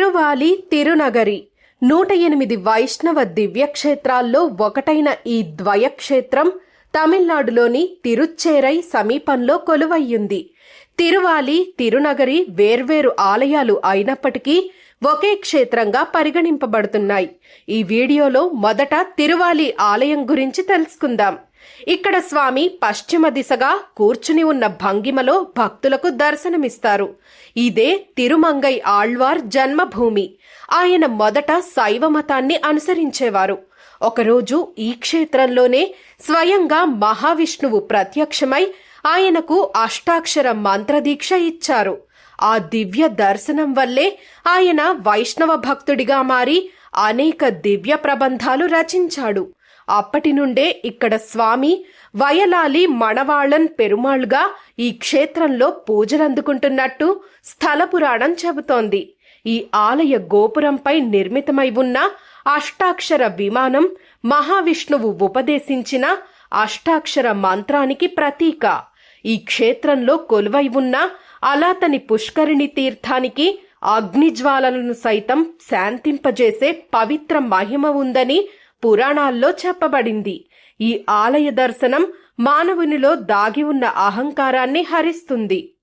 తిరువాలి తిరునగరి. నూట ఎనిమిది వైష్ణవ దివ్యక్షేత్రాల్లో ఒకటైన ఈ ద్వయక్షేత్రం తమిళనాడులోని తిరుచ్చేరై సమీపంలో కొలువయ్యుంది. తిరువాలి తిరునగరి వేర్వేరు ఆలయాలు అయినప్పటికీ ఒకే క్షేత్రంగా పరిగణింపబడుతున్నాయి. ఈ వీడియోలో మొదట తిరువాలి ఆలయం గురించి తెలుసుకుందాం. ఇక్కడ స్వామి పశ్చిమ దిశగా కూర్చుని ఉన్న భంగిమలో భక్తులకు దర్శనమిస్తారు. ఇదే తిరుమంగై ఆళ్వార్ జన్మభూమి. ఆయన మొదట శైవ మతాన్ని అనుసరించేవారు. ఒకరోజు ఈ క్షేత్రంలోనే స్వయంగా మహావిష్ణువు ప్రత్యక్షమై ఆయనకు అష్టాక్షర మంత్రదీక్ష ఇచ్చారు. ఆ దివ్య దర్శనం వల్లే ఆయన వైష్ణవ భక్తుడిగా మారి అనేక దివ్య ప్రబంధాలు రచించాడు. అప్పటి నుండే ఇక్కడ స్వామి వయలాలి మణవాళన్ పెరుమాళ్గా ఈ క్షేత్రంలో పూజలందుకుంటున్నట్టు స్థల పురాణం చెబుతోంది. ఈ ఆలయ గోపురంపై నిర్మితమై ఉన్న అష్టాక్షర విమానం మహావిష్ణువు ఉపదేశించిన అష్టాక్షర మంత్రానికి ప్రతీక. ఈ క్షేత్రంలో కొలువై ఉన్న అలాతని పుష్కరిణి తీర్థానికి అగ్నిజ్వాలలను సైతం శాంతింపజేసే పవిత్ర మహిమ ఉందని పురాణాల్లో చెప్పబడింది. ఈ ఆలయ దర్శనం మానవునిలో దాగి ఉన్న అహంకారాన్ని హరిస్తుంది.